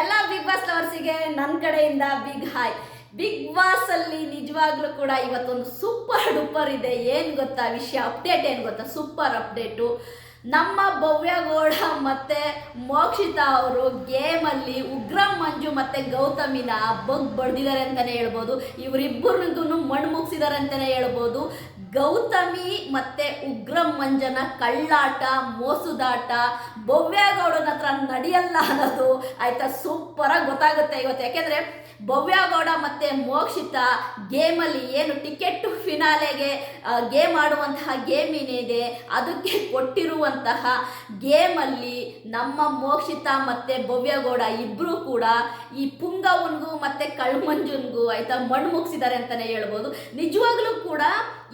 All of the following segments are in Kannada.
ಎಲ್ಲ ಬಿಗ್ ಬಾಸ್ ಲವರ್ಸಿಗೆ ನನ್ನ ಕಡೆಯಿಂದ ಬಿಗ್ ಹಾಯ್ ಬಿಗ್ ಬಾಸ್ ಅಲ್ಲಿ ನಿಜವಾಗ್ಲೂ ಕೂಡ ಇವತ್ತೊಂದು ಸೂಪರ್ ಡೂಪರ್ ಇದೆ. ಏನು ಗೊತ್ತಾ ವಿಷಯ? ಅಪ್ಡೇಟ್ ಏನು ಗೊತ್ತಾ? ಸೂಪರ್ ಅಪ್ಡೇಟು ನಮ್ಮ ಭವ್ಯಗೌಡ ಮತ್ತೆ ಮೋಕ್ಷಿತಾ ಅವರು ಗೇಮಲ್ಲಿ ಉಗ್ರಂ ಮಂಜು ಮತ್ತೆ ಗೌತಮಿನ ಬಗ್ ಬಡ್ದಿದ್ದಾರೆ ಅಂತಾನೆ ಹೇಳ್ಬೋದು. ಇವರಿಬ್ಬರಿಗೂ ಮಣ್ಣು ಮುಗಿಸಿದ್ದಾರೆ ಅಂತಾನೆ ಹೇಳ್ಬೋದು. ಗೌತಮಿ ಮತ್ತೆ ಉಗ್ರಂ ಮಂಜನ ಕಳ್ಳಾಟ, ಮೋಸುದಾಟ, ಭವ್ಯಗೌಡನ ಹತ್ರ ನಡೆಯಲ್ಲ ಅನ್ನೋದು ಆಯ್ತಾ ಸೂಪರಾಗಿ ಗೊತ್ತಾಗುತ್ತೆ ಇವತ್ತು. ಯಾಕೆಂದ್ರೆ ಭವ್ಯಗೌಡ ಮತ್ತೆ ಮೋಕ್ಷಿತ ಗೇಮಲ್ಲಿ ಏನು ಟಿಕೆಟ್ ಫಿನಾಲೆಗೆ ಗೇಮ್ ಆಡುವಂತಹ ಗೇಮ್ ಏನಿದೆ, ಅದಕ್ಕೆ ಕೊಟ್ಟಿರುವಂತಹ ಗೇಮಲ್ಲಿ ನಮ್ಮ ಮೋಕ್ಷಿತ ಮತ್ತೆ ಭವ್ಯಗೌಡ ಇಬ್ಬರೂ ಕೂಡ ಈ ಪುಂಗವನ್ಗೂ ಮತ್ತೆ ಕಳ್ಮಂಜನ್ಗೂ ಆಯ್ತಾ ಮಣ್ಣು ಮುಗಿಸಿದ್ದಾರೆ ಅಂತಾನೆ ಹೇಳ್ಬೋದು. ನಿಜವಾಗ್ಲೂ ಕೂಡ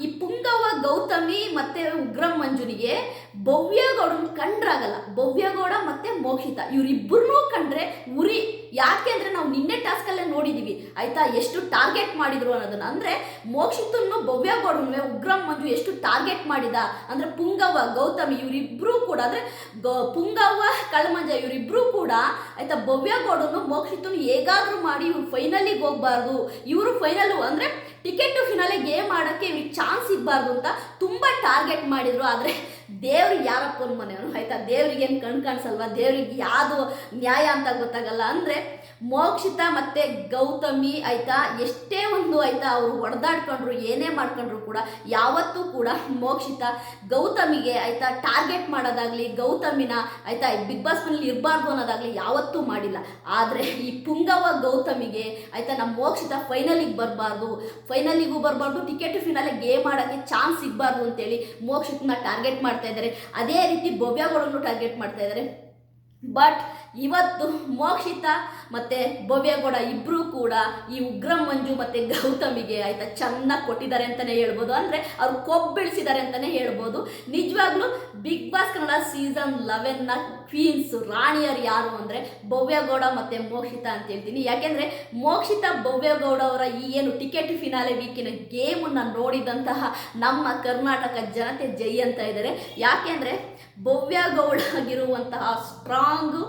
ಈ ಪುಂಗವ ಗೌತಮಿ ಮತ್ತೆ ಉಗ್ರಂ ಮಂಜುನಿಗೆ ಭವ್ಯಗೌಡನ್ ಕಂಡ್ರಾಗಲ್ಲ. ಭವ್ಯಗೌಡ ಮತ್ತೆ ಮೋಹಿತ. ಇವರಿಬ್ಬರನ್ನೂ ಕಂಡ್ರೆ ಉರಿ. ಯಾಕೆ ಅಂದ್ರೆ ನಾವು ನಿನ್ನೆ ಟಾಸ್ಕಲ್ಲೇ ನೋಡಿದೀವಿ. ಆಯ್ತಾ? ಎಷ್ಟು ಟಾರ್ಗೆಟ್ ಮಾಡಿದ್ರು ಅನ್ನೋದನ್ನ. ಅಂದ್ರೆ ಮೋಕ್ಷಿತನ್ನು ಭವ್ಯಗೌಡನ್ವೆ ಉಗ್ರಂ ಮಂಜು ಎಷ್ಟು ಟಾರ್ಗೆಟ್ ಮಾಡಿದ. ಅಂದ್ರೆ ಪುಂಗವ್ವ ಗೌತಮಿ ಇವರಿಬ್ರು ಕೂಡ. ಅಂದ್ರೆ ಪುಂಗವ ಪುಂಗವ್ವ ಕಳಮಂಜ ಇವರಿಬ್ರು ಕೂಡ ಆಯ್ತಾ ಭವ್ಯಗೌಡನು ಮೋಕ್ಷಿತನ್ನು ಹೇಗಾದ್ರೂ ಮಾಡಿ ಇವ್ರು ಫೈನಲಿಗೆ ಹೋಗ್ಬಾರ್ದು. ಇವರು ಫೈನಲ್ ಅಂದ್ರೆ ಟಿಕೆಟ್ ಫಿನಾಲೆ ಗೇಮ್ ಆಡೋಕ್ಕೆ ಇವ್ರಿಗೆ ಚಾನ್ಸ್ ಸಿಗಬಾರ್ದು ಅಂತ ತುಂಬ ಟಾರ್ಗೆಟ್ ಮಾಡಿದ್ರು. ಆದರೆ ದೇವ್ರಿಗೆ ಯಾರಪ್ಪನ ಮನೆಯವನು ಆಯಿತಾ? ದೇವ್ರಿಗೆ ಏನು ಕಣ್ ಕಾಣಿಸಲ್ವಾ? ದೇವ್ರಿಗೆ ಯಾವುದು ನ್ಯಾಯ ಅಂತ ಗೊತ್ತಾಗಲ್ಲ. ಅಂದರೆ ಮೋಕ್ಷಿತ ಮತ್ತು ಗೌತಮಿ ಆಯ್ತಾ? ಎಷ್ಟೇ ಒಂದು ಆಯ್ತಾ, ಅವರು ಹೊಡೆದಾಡ್ಕೊಂಡ್ರು, ಏನೇ ಮಾಡ್ಕೊಂಡ್ರು ಕೂಡ ಯಾವತ್ತೂ ಕೂಡ ಮೋಕ್ಷಿತ ಗೌತಮಿಗೆ ಆಯ್ತಾ ಟಾರ್ಗೆಟ್ ಮಾಡೋದಾಗ್ಲಿ, ಗೌತಮಿನ ಆಯ್ತಾ, ಬಿಗ್ ಬಾಸ್ ಮನೇಲಿ ಇರಬಾರ್ದು ಅನ್ನೋದಾಗ್ಲಿ ಯಾವತ್ತೂ ಮಾಡಿಲ್ಲ. ಆದರೆ ಈ ಪುಂಗವ ಗೌತಮಿಗೆ ಆಯ್ತಾ, ನಮ್ಮ ಮೋಕ್ಷಿತ ಫೈನಲಿಗೆ ಬರಬಾರ್ದು. ಫೈನಲಿಗೂ ಬರಬಾರ್ದು ಟಿಕೆಟ್ ಫಿನಾಲೆ ಗೇಮ್ ಆಡೋಕ್ಕೆ ಚಾನ್ಸ್ ಸಿಗಬಾರ್ದು ಅಂತೇಳಿ ಮೋಕ್ಷಿತನ ಟಾರ್ಗೆಟ್ ಮಾಡ್ತಾ ಇದ್ದಾರೆ. ಅದೇ ರೀತಿ ಭವ್ಯಗಳನ್ನು ಟಾರ್ಗೆಟ್ ಮಾಡ್ತಾ ಇದ್ದಾರೆ. ಬಟ್ ಇವತ್ತು ಮೋಕ್ಷಿತ ಮತ್ತು ಭವ್ಯಗೌಡ ಇಬ್ಬರೂ ಕೂಡ ಈ ಉಗ್ರಂ ಮಂಜು ಮತ್ತು ಗೌತಮಿಗೆ ಆಯ್ತಾ ಚೆನ್ನಾಗಿ ಕೊಟ್ಟಿದ್ದಾರೆ ಅಂತಲೇ ಹೇಳ್ಬೋದು. ಅಂದರೆ ಅವ್ರು ಕೊಬ್ಬಿಳಿಸಿದ್ದಾರೆ ಅಂತಲೇ ಹೇಳ್ಬೋದು. ನಿಜವಾಗ್ಲೂ ಬಿಗ್ ಬಾಸ್ ಕನ್ನಡ ಸೀಸನ್ ಲೆವೆನ್ನ ಕ್ವೀನ್ಸ್ ರಾಣಿಯರು ಯಾರು ಅಂದರೆ ಭವ್ಯಗೌಡ ಮತ್ತು ಮೋಕ್ಷಿತ ಅಂತ ಹೇಳ್ತೀನಿ. ಯಾಕೆಂದರೆ ಮೋಕ್ಷಿತ ಭವ್ಯಗೌಡ ಅವರ ಈ ಏನು ಟಿಕೆಟ್ ಫಿನಾಲೆ ವೀಕಿನ ಗೇಮನ್ನು ನೋಡಿದಂತಹ ನಮ್ಮ ಕರ್ನಾಟಕ ಜನತೆ ಜೈ ಅಂತ ಇದ್ದಾರೆ. ಯಾಕೆಂದರೆ ಭವ್ಯಗೌಡ ಆಗಿರುವಂತಹ ಸ್ಟ್ರಾಂಗು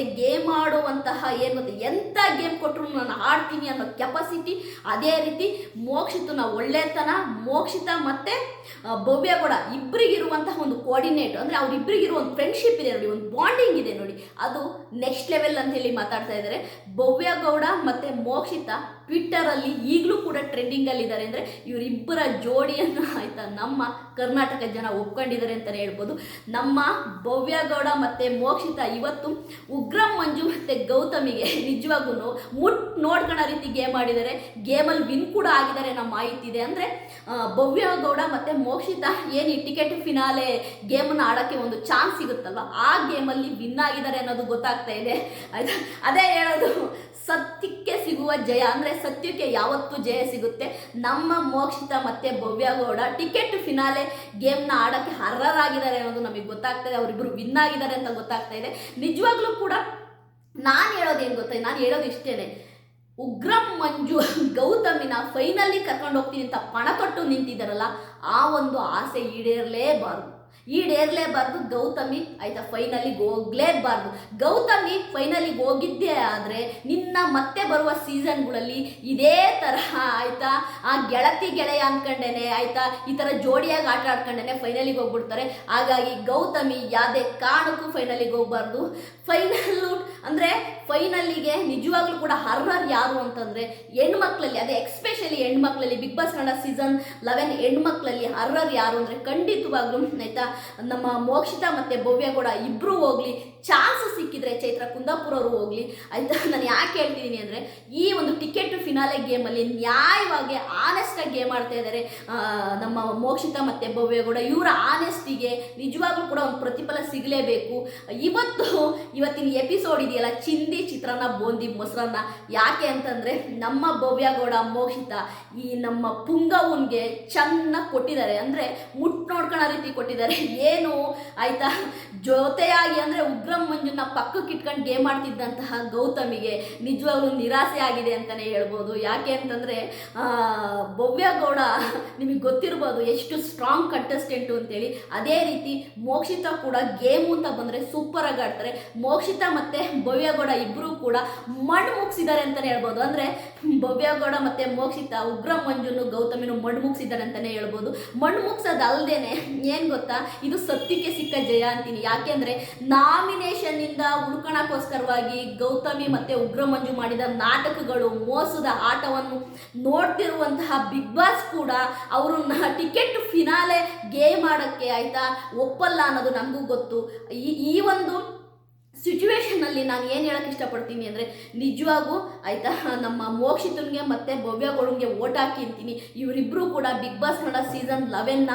ಗೇಮ್ ಆಡುವಂತಹ ಏನು ಎಂಥ ಗೇಮ್ ಕೊಟ್ಟರು ನಾನು ಆಡ್ತೀನಿ ಅನ್ನೋ ಕೆಪಾಸಿಟಿ ಅದೇ ರೀತಿ ಮೋಕ್ಷಿತನ ಒಳ್ಳೆತನ, ಮೋಕ್ಷಿತ ಮತ್ತು ಭವ್ಯಗೌಡ ಇಬ್ಬರಿಗಿರುವಂತಹ ಒಂದು ಕೋಆರ್ಡಿನೇಟ್ ಅಂದರೆ ಅವರಿಬ್ಬರಿಗಿರುವ ಒಂದು ಫ್ರೆಂಡ್ಶಿಪ್ ಇದೆ ನೋಡಿ, ಒಂದು ಬಾಂಡಿಂಗ್ ಇದೆ ನೋಡಿ. ಅದು ನೆಕ್ಸ್ಟ್ ಲೆವೆಲ್ ಅಂತ ಹೇಳಿ ಮಾತಾಡ್ತಾ ಇದ್ದಾರೆ. ಭವ್ಯಗೌಡ ಮತ್ತು ಮೋಕ್ಷಿತ ಟ್ವಿಟ್ಟರಲ್ಲಿ ಈಗಲೂ ಕೂಡ ಟ್ರೆಂಡಿಂಗಲ್ಲಿದ್ದಾರೆ ಅಂದರೆ ಇವರಿಬ್ಬರ ಜೋಡಿಯನ್ನು ಆಯ್ತಾ ನಮ್ಮ ಕರ್ನಾಟಕ ಜನ ಒಪ್ಕೊಂಡಿದ್ದಾರೆ ಅಂತಲೇ ಹೇಳ್ಬೋದು. ನಮ್ಮ ಭವ್ಯಗೌಡ ಮತ್ತು ಮೋಕ್ಷಿತ ಇವತ್ತು ಉಗ್ರಂ ಮಂಜು ಮತ್ತು ಗೌತಮಿಗೆ ನಿಜವಾಗೂ ಮುಟ್ ನೋಡ್ಕೊಳ್ಳೋ ರೀತಿ ಗೇಮ್ ಆಡಿದ್ದಾರೆ. ಗೇಮಲ್ಲಿ ವಿನ್ ಕೂಡ ಆಗಿದ್ದಾರೆ ನಮ್ಮ ಮಾಹಿತಿ ಇದೆ. ಅಂದರೆ ಭವ್ಯಗೌಡ ಮತ್ತು ಮೋಕ್ಷಿತ ಏನು ಟಿಕೆಟ್ ಫಿನಾಲೆ ಗೇಮನ್ನು ಆಡೋಕ್ಕೆ ಒಂದು ಚಾನ್ಸ್ ಸಿಗುತ್ತಲ್ವ? ಆ ಗೇಮಲ್ಲಿ ವಿನ್ ಆಗಿದ್ದಾರೆ ಅನ್ನೋದು ಗೊತ್ತಾಗ್ತಾ ಇದೆ. ಆಯಿತಾ? ಅದೇ ಹೇಳೋದು ಸತ್ಯಕ್ಕೆ ಸಿಗುವ ಜಯ ಅಂದರೆ ಸತ್ಯಕ್ಕೆ ಯಾವತ್ತು ಜಯ ಸಿಗುತ್ತೆ. ನಮ್ಮ ಮೋಕ್ಷಿತ ಮತ್ತು ಭವ್ಯಗೌಡ ಟಿಕೆಟ್ ಫಿನಾಲೆ ಗೇಮ್ನ ಆಡೋಕ್ಕೆ ಅರ್ಹರಾಗಿದ್ದಾರೆ ಅನ್ನೋದು ನಮಗೆ ಗೊತ್ತಾಗ್ತಾ ಇದೆ. ಅವರಿಬ್ಬರು ವಿನ್ ಆಗಿದ್ದಾರೆ ಅಂತ ಗೊತ್ತಾಗ್ತಾ ಇದೆ. ನಿಜವಾಗ್ಲೂ ಕೂಡ ನಾನು ಹೇಳೋದು ಏನು ಗೊತ್ತಾ? ನಾನು ಹೇಳೋದು ಇಷ್ಟೇನೆ. ಉಗ್ರಂ, ಮಂಜು, ಗೌತಮಿನ ಫೈನಲ್ಲಿ ಕರ್ಕೊಂಡು ಹೋಗ್ತೀನಿ ಅಂತ ಪಣ ತೊಟ್ಟು ನಿಂತಿದ್ದಾರಲ್ಲ, ಆ ಒಂದು ಆಸೆ ಈಡೇರಲೇಬಾರ್ದು. ಈಡೇರಲೇಬಾರ್ದು ಗೌತಮಿ, ಆಯ್ತಾ ಫೈನಲಿಗೆ ಹೋಗ್ಲೇಬಾರ್ದು. ಗೌತಮಿ ಫೈನಲಿಗೆ ಹೋಗಿದ್ದೆ ಆದರೆ ನಿನ್ನ ಮತ್ತೆ ಬರುವ ಸೀಸನ್ಗಳಲ್ಲಿ ಇದೇ ತರಹ ಆಯ್ತಾ, ಆ ಗೆಳತಿ ಗೆಳೆಯ ಅಂದ್ಕೊಂಡೇನೆ ಆಯ್ತಾ, ಈ ಥರ ಜೋಡಿಯಾಗಿ ಆಟ ಆಡ್ಕೊಂಡೇನೆ ಫೈನಲಿಗೆ ಹೋಗ್ಬಿಡ್ತಾರೆ. ಹಾಗಾಗಿ ಗೌತಮಿ ಯಾವುದೇ ಕಾರಣಕ್ಕೂ ಫೈನಲಿಗೆ ಹೋಗ್ಬಾರ್ದು. ಫೈನಲ್ಲು ಅಂದರೆ ಫೈನಲ್ಲಿಗೆ ನಿಜವಾಗ್ಲೂ ಕೂಡ ಹರ್ರರ್ ಯಾರು ಅಂತಂದರೆ ಹೆಣ್ಮಕ್ಳಲ್ಲಿ, ಅದೇ especially ಹೆಣ್ಮಕ್ಳಲ್ಲಿ Bigg Boss Kannada season eleven ಹೆಣ್ಮಕ್ಳಲ್ಲಿ ಹರ್ರರ್ ಯಾರು ಅಂದರೆ ಖಂಡಿತವಾಗ್ಲೂ, ಆಯ್ತಾ? ನಮ್ಮ ಮೋಕ್ಷಿತ ಮತ್ತು ಕೂಡ ಇಬ್ಬರು ಹೋಗಲಿ ಚಾನ್ಸ್ ಸಿಕ್ಕಿದ್ರೆ ಚೈತ್ರ ಕುಂದಾಪುರ ಅವರು ಹೋಗಲಿ. ಆಯ್ತಾ? ನಾನು ಯಾಕೆ ಹೇಳ್ತಿದ್ದೀನಿ ಅಂದರೆ, ಈ ಒಂದು ಟಿಕೆಟ್ ಫಿನಾಲೆ ಗೇಮಲ್ಲಿ ನ್ಯಾಯವಾಗಿ ಆನೆಸ್ಟಾಗಿ ಗೇಮ್ ಆಡ್ತಾ ಇದ್ದಾರೆ ನಮ್ಮ ಮೋಕ್ಷಿತ ಮತ್ತು ಭವ್ಯಗೌಡ ಇವರ ಆನೆಸ್ಟಿಗೆ ನಿಜವಾಗ್ಲೂ ಕೂಡ ಒಂದು ಪ್ರತಿಫಲ ಸಿಗಲೇಬೇಕು. ಇವತ್ತು, ಇವತ್ತಿನ ಎಪಿಸೋಡ್ ಇದೆಯಲ್ಲ, ಚಿಂದಿ ಚಿತ್ರಾನ್ನ, ಬೂಂದಿ ಮೊಸರನ್ನ. ಯಾಕೆ ಅಂತಂದರೆ, ನಮ್ಮ ಭವ್ಯಗೌಡ ಮೋಕ್ಷಿತ ಈ ನಮ್ಮ ಪುಂಗವನ್ಗೆ ಚೆನ್ನಾಗಿ ಕೊಟ್ಟಿದ್ದಾರೆ. ಅಂದರೆ ಮುಟ್ ನೋಡ್ಕೊಳ್ಳೋ ರೀತಿ ಕೊಟ್ಟಿದ್ದಾರೆ. ಏನು? ಆಯ್ತಾ? ಜೊತೆಯಾಗಿ ಅಂದರೆ ಉಗ್ರಂ ಮಂಜುನ ಪಕ್ಕಕ್ಕೆ ಇಟ್ಕೊಂಡು ಗೇಮ್ ಆಡ್ತಿದ್ದಂತಹ ಗೌತಮಿಗೆ ನಿಜವಾಗ್ಲೂ ನಿರಾಸೆ ಆಗಿದೆ ಅಂತಲೇ ಹೇಳ್ಬೋದು. ಯಾಕೆ ಅಂತಂದರೆ ಭವ್ಯಗೌಡ ನಿಮಗೆ ಗೊತ್ತಿರ್ಬೋದು ಎಷ್ಟು ಸ್ಟ್ರಾಂಗ್ ಕಂಟೆಸ್ಟೆಂಟು ಅಂತೇಳಿ. ಅದೇ ರೀತಿ ಮೋಕ್ಷಿತ ಕೂಡ ಗೇಮು ಅಂತ ಬಂದರೆ ಸೂಪರಾಗಿ ಆಡ್ತಾರೆ. ಮೋಕ್ಷಿತ ಮತ್ತು ಭವ್ಯಗೌಡ ಇಬ್ಬರೂ ಕೂಡ ಮಣ್ಣು ಮುಗಿಸಿದ್ದಾರೆ ಅಂತಲೇ ಹೇಳ್ಬೋದು. ಅಂದರೆ ಭವ್ಯಗೌಡ ಮತ್ತು ಮೋಕ್ಷಿತ ಉಗ್ರ ಮಂಜುನು ಗೌತಮಿನು ಮಣ್ಣು ಮುಗಿಸಿದ್ದಾರೆ ಅಂತಲೇ ಹೇಳ್ಬೋದು. ಮಣ್ಣು ಮುಗಿಸೋದಲ್ದೇನೆ, ಏನು ಗೊತ್ತಾ? ಇದು ಸತ್ಯಕ್ಕೆ ಸಿಕ್ಕ ಜಯ ಅಂತೀನಿ. ಯಾಕೆಂದರೆ ನಾಮಿನೇಷನ್ನಿಂದ ಉಳ್ಕೊಳಕ್ಕೋಸ್ಕರವಾಗಿ ಗೌತಮಿ ಮತ್ತೆ ಉಗ್ರಮಂಜು ಮಾಡಿದ ನಾಟಕಗಳು, ಮೋಸದ ಆಟವನ್ನು ನೋಡ್ತಿರುವಂತಹ ಬಿಗ್ ಬಾಸ್ ಕೂಡ ಅವರನ್ನ ಟಿಕೆಟ್ ಫಿನಾಲೆ ಗೇಮ್ ಆಡೋಕ್ಕೆ ಆಯಿತಾ ಒಪ್ಪಲ್ಲ ಅನ್ನೋದು ನಮಗೂ ಗೊತ್ತು. ಈ ಈ ಒಂದು ಸಿಚುವೇಶನಲ್ಲಿ ನಾನು ಏನು ಹೇಳಕ್ಕೆ ಇಷ್ಟಪಡ್ತೀನಿ ಅಂದರೆ ನಿಜವಾಗೂ ಆಯಿತಾ ನಮ್ಮ ಮೋಕ್ಷಿತನ್ಗೆ ಮತ್ತು ಭವ್ಯಗೌಡಂಗೆ ಓಟ್ ಹಾಕಿ ಅಂತೀನಿ. ಇವರಿಬ್ಬರು ಕೂಡ ಬಿಗ್ ಬಾಸ್ ಕನ್ನಡ ಸೀಸನ್ ಲೆವೆನ್ನ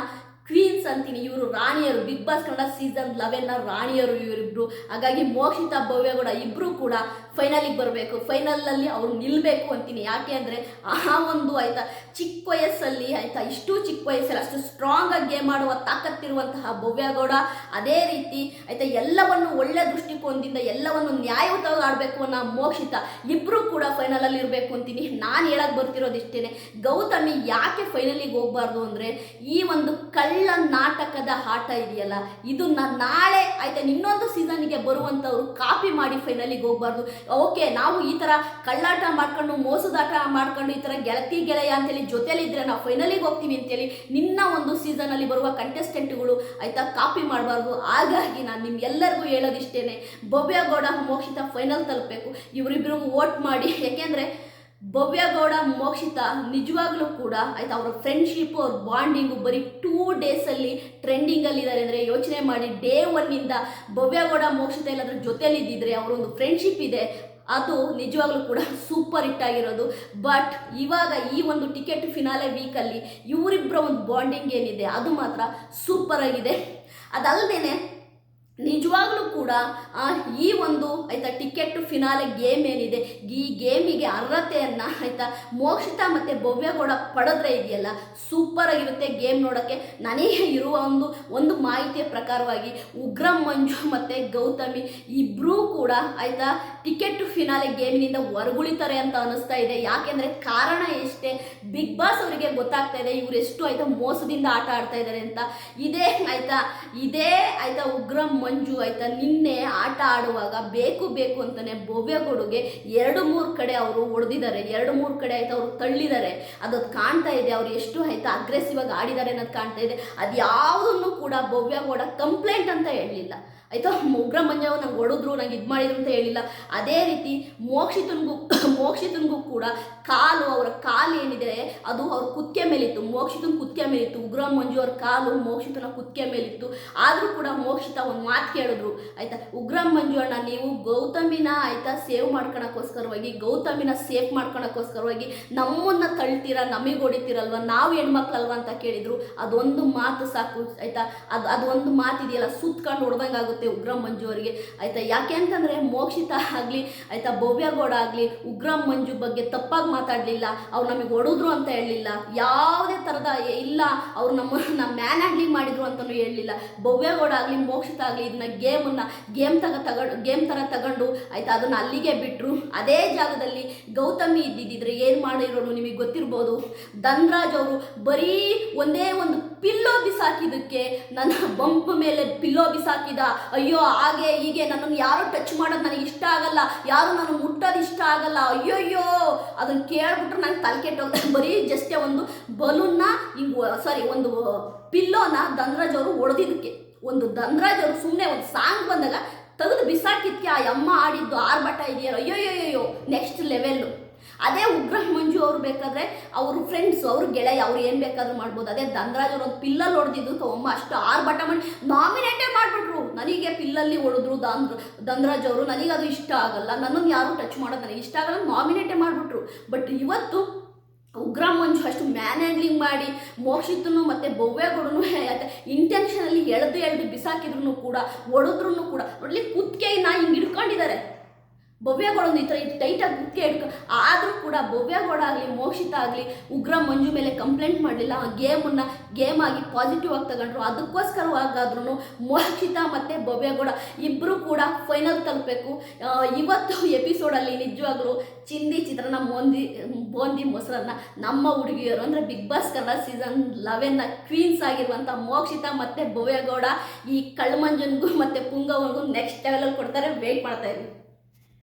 ಕ್ವೀನ್ಸ್ ಅಂತೀನಿ ಇವರು ರಾಣಿಯರು, ಬಿಗ್ ಬಾಸ್ ಕನ್ನಡ ಸೀಸನ್ ಲೆವೆನ್ನ ರಾಣಿಯರು ಇವರಿಬ್ರು. ಹಾಗಾಗಿ ಮೋಕ್ಷಿತಾ, ಭವ್ಯಗೌಡ ಇಬ್ಬರು ಕೂಡ ಫೈನಲಿಗೆ ಬರಬೇಕು. ಫೈನಲಲ್ಲಿ ಅವ್ರು ನಿಲ್ಲಬೇಕು ಅಂತೀನಿ. ಯಾಕೆ ಅಂದರೆ ಆ ಒಂದು ಆಯಿತಾ, ಚಿಕ್ಕ ವಯಸ್ಸಲ್ಲಿ ಆಯಿತಾ, ಇಷ್ಟು ಚಿಕ್ಕ ವಯಸ್ಸಲ್ಲಿ ಅಷ್ಟು ಸ್ಟ್ರಾಂಗ್ ಆಗಿ ಗೇಮ್ ಆಡುವ ತಾಕತ್ತಿರುವಂತಹ ಭವ್ಯಗೌಡ, ಅದೇ ರೀತಿ ಆಯಿತಾ, ಎಲ್ಲವನ್ನು ಒಳ್ಳೆ ದೃಷ್ಟಿಕೋನದಿಂದ, ಎಲ್ಲವನ್ನು ನ್ಯಾಯಯುತವಾಗಿ ಆಡಬೇಕು ಅನ್ನೋ ಮೋಕ್ಷಿತ ಇಬ್ಬರು ಕೂಡ ಫೈನಲಲ್ಲಿ ಇರಬೇಕು ಅಂತೀನಿ. ನಾನು ಹೇಳಕ್ಕೆ ಬರ್ತಿರೋದು ಇಷ್ಟೇ ಗೌತಮಿ ಯಾಕೆ ಫೈನಲಿಗೆ ಹೋಗಬಾರ್ದು ಅಂದರೆ, ಈ ಒಂದು ಕಳ್ಳ ನಾಟಕದ ಆಟ ಇದೆಯಲ್ಲ, ಇದನ್ನ ನಾಳೆ ಆಯ್ತಾ ಇನ್ನೊಂದು ಸೀಸನ್ಗೆ ಬರುವಂಥವ್ರು ಕಾಪಿ ಮಾಡಿ ಫೈನಲಿಗೆ ಹೋಗ್ಬಾರ್ದು. ಓಕೆ ನಾವು ಈ ಥರ ಕಳ್ಳಾಟ ಮಾಡ್ಕೊಂಡು, ಮೋಸದಾಟ ಮಾಡ್ಕೊಂಡು ಈ ಥರ ಗೆಳತಿ ಗೆಳೆಯ ಅಂತೇಳಿ ಜೊತೆಲಿದ್ರೆ ನಾವು ಫೈನಲಿಗೆ ಹೋಗ್ತೀವಿ ಅಂತೇಳಿ ನಿನ್ನ ಒಂದು ಸೀಸನಲ್ಲಿ ಬರುವ ಕಂಟೆಸ್ಟೆಂಟ್ಗಳು ಆಯ್ತಾ ಕಾಪಿ ಮಾಡಬಾರ್ದು. ಹಾಗಾಗಿ ನಾನು ನಿಮ್ಗೆಲ್ಲರಿಗೂ ಹೇಳೋದಿಷ್ಟೇನೆ ಭವ್ಯಗೌಡ ಮೋಕ್ಷಿತ ಫೈನಲ್ ತಲುಪಬೇಕು. ಇವರಿಬ್ಬರಿಗೂ ವೋಟ್ ಮಾಡಿ. ಯಾಕೆಂದರೆ ಭವ್ಯಗೌಡ ಮೋಕ್ಷಿತ ನಿಜವಾಗ್ಲೂ ಕೂಡ ಆಯ್ತಾ, ಅವರ ಫ್ರೆಂಡ್ಶಿಪ್ ಅವ್ರ ಬಾಂಡಿಂಗು ಬರೀ ಟೂ ಡೇಸಲ್ಲಿ ಟ್ರೆಂಡಿಂಗಲ್ಲಿದ್ದಾರೆ ಅಂದರೆ ಯೋಚನೆ ಮಾಡಿ ಡೇ ಒನ್ನಿಂದ ಭವ್ಯಗೌಡ ಮೋಕ್ಷಿತ ಎಲ್ಲಾದ್ರೂ ಜೊತೆಲಿದ್ದಿದ್ರೆ ಅವರೊಂದು ಫ್ರೆಂಡ್ಶಿಪ್ ಇದೆ, ಅದು ನಿಜವಾಗ್ಲೂ ಕೂಡ ಸೂಪರ್ ಹಿಟ್ ಆಗಿರೋದು. ಬಟ್ ಇವಾಗ ಈ ಒಂದು ಟಿಕೆಟ್ ಫಿನಾಲೆ ವೀಕಲ್ಲಿ ಇವರಿಬ್ಬರ ಒಂದು ಬಾಂಡಿಂಗ್ ಏನಿದೆ, ಅದು ಮಾತ್ರ ಸೂಪರ್ ಆಗಿದೆ. ಅದಲ್ಲದೆ ನಿಜವಾಗ್ಲೂ ಕೂಡ ಈ ಒಂದು ಆಯ್ತಾ ಟಿಕೆಟ್ ಫಿನಾಲೆ ಗೇಮ್ ಏನಿದೆ, ಈ ಗೇಮಿಗೆ ಅರ್ಹತೆಯನ್ನು ಆಯ್ತಾ ಮೋಕ್ಷಿತ ಮತ್ತು ಭವ್ಯಗೌಡ ಪಡೆದ್ರೆ ಇದೆಯಲ್ಲ ಸೂಪರ್ ಆಗಿರುತ್ತೆ ಗೇಮ್ ನೋಡೋಕ್ಕೆ. ನನಗೆ ಇರುವ ಒಂದು ಒಂದು ಮಾಹಿತಿಯ ಪ್ರಕಾರವಾಗಿ ಉಗ್ರ ಮಂಜು ಮತ್ತು ಗೌತಮಿ ಇಬ್ಬರೂ ಕೂಡ ಆಯ್ತಾ ಟಿಕೆಟ್ ಫಿನಾಲೆ ಗೇಮಿನಿಂದ ಹೊರಗುಳಿತಾರೆ ಅಂತ ಅನಿಸ್ತಾ ಇದೆ. ಯಾಕೆಂದರೆ ಕಾರಣ ಎಷ್ಟೇ, ಬಿಗ್ ಬಾಸ್ ಅವರಿಗೆ ಗೊತ್ತಾಗ್ತಾ ಇದೆ ಇವ್ರು ಎಷ್ಟು ಆಯ್ತಾ ಮೋಸದಿಂದ ಆಟ ಆಡ್ತಾ ಇದ್ದಾರೆ ಅಂತ. ಇದೇ ಆಯ್ತಾ ಇದೇ ಆಯ್ತಾ ಉಗ್ರಂ ಮಂಜು ಆಯ್ತಾ, ನಿನ್ನೆ ಆಟ ಆಡುವಾಗ ಬೇಕು ಬೇಕು ಅಂತಾನೆ ಭವ್ಯಗೌಡುಗೆ ಎರಡು ಮೂರು ಕಡೆ ಅವರು ಹೊಡೆದಿದ್ದಾರೆ ಎರಡು ಮೂರು ಕಡೆ ಆಯ್ತಾ ಅವರು ತಳ್ಳಿದ್ದಾರೆ. ಅದು ಕಾಣ್ತಾ ಇದೆ, ಅವ್ರು ಎಷ್ಟು ಆಯ್ತಾ ಅಗ್ರೆಸಿವ್ ಆಗಿ ಆಡಿದ್ದಾರೆ ಅನ್ನೋದು ಕಾಣ್ತಾ ಇದೆ. ಅದು ಯಾವುದನ್ನು ಕೂಡ ಭವ್ಯಗೌಡ ಕಂಪ್ಲೇಂಟ್ ಅಂತ ಹೇಳಲಿಲ್ಲ. ಆಯ್ತಾ ಉಗ್ರ ಮಂಜವ್ ನಂಗೆ ಹೊಡೆದ್ರು ನಂಗೆ ಇದು ಮಾಡಿದ್ರು ಅಂತ ಹೇಳಿಲ್ಲ. ಅದೇ ರೀತಿ ಮೋಕ್ಷಿತನಿಗೂ ಮೋಕ್ಷಿತನಿಗೂ ಕೂಡ ಕಾಲು ಅವರ ಕಾಲು ಏನಿದೆ, ಅದು ಅವ್ರ ಕುತ್ತಿಗೆ ಮೇಲಿತ್ತು. ಮೋಕ್ಷಿತನ ಕುತ್ತಿಗೆ ಮೇಲಿತ್ತು ಉಗ್ರ ಮಂಜು ಅವ್ರ ಕಾಲು ಮೋಕ್ಷಿತನ ಕುತ್ತಿಗೆ ಮೇಲಿತ್ತು. ಆದರೂ ಕೂಡ ಮೋಕ್ಷಿತ ಒಂದು ಮಾತು ಕೇಳಿದ್ರು. ಆಯ್ತಾ, ಉಗ್ರಂ ಮಂಜುಣ್ಣ ನೀವು ಗೌತಮಿನ ಆಯ್ತಾ ಸೇವ್ ಮಾಡ್ಕೊಳಕ್ಕೋಸ್ಕರವಾಗಿ ಗೌತಮಿನ ಸೇಫ್ ಮಾಡ್ಕೊಳಕ್ಕೋಸ್ಕರವಾಗಿ ನಮ್ಮನ್ನ ತಳ್ತೀರಾ, ನಮಗೆ ಹೊಡಿತೀರಲ್ವ, ನಾವು ಹೆಣ್ಮಕ್ಳಲ್ವ ಅಂತ ಕೇಳಿದ್ರು. ಅದೊಂದು ಮಾತು ಸಾಕು, ಆಯ್ತಾ, ಅದು, ಅದೊಂದು ಮಾತಿದೆಯಲ್ಲ ಸುತ್ಕೊಂಡು ಹೊಡೆದಂಗೆ ಆಗುತ್ತೆ ಉಗ್ರ ಮಂಜು ಅವರಿಗೆ. ಆಯ್ತಾ, ಯಾಕೆ ಅಂತಂದ್ರೆ ಮೋಕ್ಷಿತ ಆಗಲಿ, ಆಯ್ತಾ ಭವ್ಯಗೌಡ ಆಗಲಿ, ಉಗ್ರಂ ಮಂಜು ಬಗ್ಗೆ ತಪ್ಪಾಗಿ ಮಾತಾಡ್ಲಿಲ್ಲ, ಅವ್ರು ನಮಗೆ ಹೊಡೆದ್ರು ಅಂತ ಹೇಳಲಿಲ್ಲ. ಯಾವುದೇ ಥರದ ಇಲ್ಲ, ಅವ್ರು ನಮ್ಮನ್ನ ಮ್ಯಾನ್ ಹ್ಯಾಂಡ್ಲಿಂಗ್ ಮಾಡಿದ್ರು ಅಂತಲೂ ಹೇಳಲಿಲ್ಲ. ಭವ್ಯಗೌಡ ಆಗಲಿ, ಮೋಕ್ಷಿತ ಆಗಲಿ ಇದನ್ನ ಗೇಮನ್ನ ಗೇಮ್ ತಗ ತಗೊಂಡು ಗೇಮ್ ಥರ ತಗೊಂಡು, ಆಯ್ತಾ, ಅದನ್ನ ಅಲ್ಲಿಗೆ ಬಿಟ್ಟರು ಅದೇ ಜಾಗದಲ್ಲಿ ಗೌತಮಿ ಇದ್ದಿದ್ದಿದ್ರೆ ಏನು ಮಾಡಿರೋನು ನಿಮಗೆ ಗೊತ್ತಿರ್ಬೋದು? ಧನ್ರಾಜ್ ಅವರು ಬರೀ ಒಂದೇ ಒಂದು ಪಿಲ್ಲೋ ಬಿಸಾಕಿದ್ದಕ್ಕೆ ನನ್ನ ಬಂಪ್ ಮೇಲೆ ಪಿಲ್ಲೋ ಬಿಸಾಕಿದ. ಅಯ್ಯೋ, ಹಾಗೆ ಹೀಗೆ ನನ್ನನ್ನು ಯಾರು ಟಚ್ ಮಾಡೋದು ನನಗೆ ಇಷ್ಟ ಆಗಲ್ಲ, ಯಾರು ನಾನು ಮುಟ್ಟೋದು ಇಷ್ಟ ಆಗಲ್ಲ. ಅಯ್ಯೋಯ್ಯೋ, ಅದನ್ನು ಕೇಳ್ಬಿಟ್ರೆ ನಂಗೆ ತಲೆ ಕೆಟ್ಟೋಗ್ತದೆ ಬರೀ ಜಸ್ಟೇ ಒಂದು ಬಲೂನ್ನ ಹಿಂಗೆ ಸಾರಿ ಒಂದು ಪಿಲ್ಲೋನ ಧನ್ರಾಜ್ ಅವರು ಹೊಡೆದಿದ್ದಕ್ಕೆ ಒಂದು ಧನ್ರಾಜ್ ಅವರು ಸುಮ್ಮನೆ ಒಂದು ಸಾಂಗ್ ಬಂದಾಗ ತೆಗೆದು ಬಿಸಾಕಿದ್ಕೆ ಆ ಅಮ್ಮ ಆಡಿದ್ದು ಆರ್ಭಟ ಇದೆಯಲ್ಲ ಅಯ್ಯೋಯ್ಯೋಯ್ಯೋ ನೆಕ್ಸ್ಟ್ ಲೆವೆಲ್ಲು ಅದೇ ಉಗ್ರ ಮಂಜು ಅವ್ರು ಬೇಕಾದ್ರೆ ಅವ್ರ ಫ್ರೆಂಡ್ಸ್ ಅವ್ರ ಗೆಳೆಯ, ಅವ್ರು ಏನು ಬೇಕಾದ್ರೂ ಮಾಡ್ಬೋದು. ಅದೇ ಧನ್ರಾಜ್ ಅವ್ರು ಒಂದು ಪಿಲ್ಲಲ್ಲಿ ಹೊಡೆದಿದ್ದು ಅಮ್ಮ ಅಷ್ಟು ಆರ್ಭಟ ಮಾಡಿ ನಾಮಿನೇಟೇ ಮಾಡಿಬಿಟ್ರು. ನನಗೆ ಪಿಲ್ಲಲ್ಲಿ ಹೊಡೆದ್ರು ದಾನ್ ಧನ್ರಾಜ್ ಅವರು. ನನಗೆ ಅದು ಇಷ್ಟ ಆಗಲ್ಲ. ನನ್ನನ್ನು ಯಾರು ಟಚ್ ಮಾಡೋದು ನನಗೆ ಇಷ್ಟ ಆಗಲ್ಲ ನಾಮಿನೇಟೇ ಮಾಡಿಬಿಟ್ರು. ಬಟ್ ಇವತ್ತು ಉಗ್ರ ಮಂಜು ಅಷ್ಟು ಮ್ಯಾನೇಜ್ಲಿಂಗ್ ಮಾಡಿ, ಮೋಕ್ಷಿತನು ಮತ್ತು ಭವ್ಯಗೌಡನು ಇಂಟೆನ್ಷನಲ್ಲಿ ಎಳೆದು ಎಳೆದು ಬಿಸಾಕಿದ್ರು ಕೂಡ ಹೊಡೆದ್ರು ಕೂಡ ನೋಡ್ಲಿ ಕುತ್ತಿಗೆಯನ್ನ ಹಿಂಗೆ ಹಿಡ್ಕೊಂಡಿದ್ದಾರೆ. ಭವ್ಯಗಳೊಂದು ಈ ಥರ ಟೈಟಾಗಿ ಗುಕ್ಕೆ ಹಿಡ್ಕೊ, ಆದರೂ ಕೂಡ ಭವ್ಯಗೌಡ ಆಗಲಿ ಮೋಕ್ಷಿತ ಆಗಲಿ ಉಗ್ರ ಮಂಜು ಮೇಲೆ ಕಂಪ್ಲೇಂಟ್ ಮಾಡಲಿಲ್ಲ, ಆ ಗೇಮನ್ನು ಗೇಮ್ ಆಗಿ ಪಾಸಿಟಿವ್ ಆಗಿ ತಗೊಂಡ್ರು. ಅದಕ್ಕೋಸ್ಕರವಾಗಾದ್ರೂ ಮೋಕ್ಷಿತ ಮತ್ತು ಭವ್ಯಗೌಡ ಇಬ್ಬರು ಕೂಡ ಫೈನಲ್ ತಲುಪಬೇಕು. ಇವತ್ತು ಎಪಿಸೋಡಲ್ಲಿ ನಿಜವಾಗ್ಲೂ ಚಿಂದಿ ಚಿತ್ರನ ಮೋಂದಿ ಬೋಂದಿ ಮೊಸರನ್ನ ನಮ್ಮ ಹುಡುಗಿಯರು, ಅಂದರೆ ಬಿಗ್ ಬಾಸ್ ಕನ್ನಡ ಸೀಸನ್ ಲೆವೆನ್ನ ಕ್ವೀನ್ಸ್ ಆಗಿರುವಂಥ ಮೋಕ್ಷಿತ ಮತ್ತು ಭವ್ಯಗೌಡ ಈ ಕಳ್ಮಂಜನ್ಗೂ ಮತ್ತು ಪುಂಗವನ್ಗೂ ನೆಕ್ಸ್ಟ್ ಲೆವೆಲಲ್ಲಿ ಕೊಡ್ತಾರೆ ವೆಯ್ಟ್ ಮಾಡ್ತಾ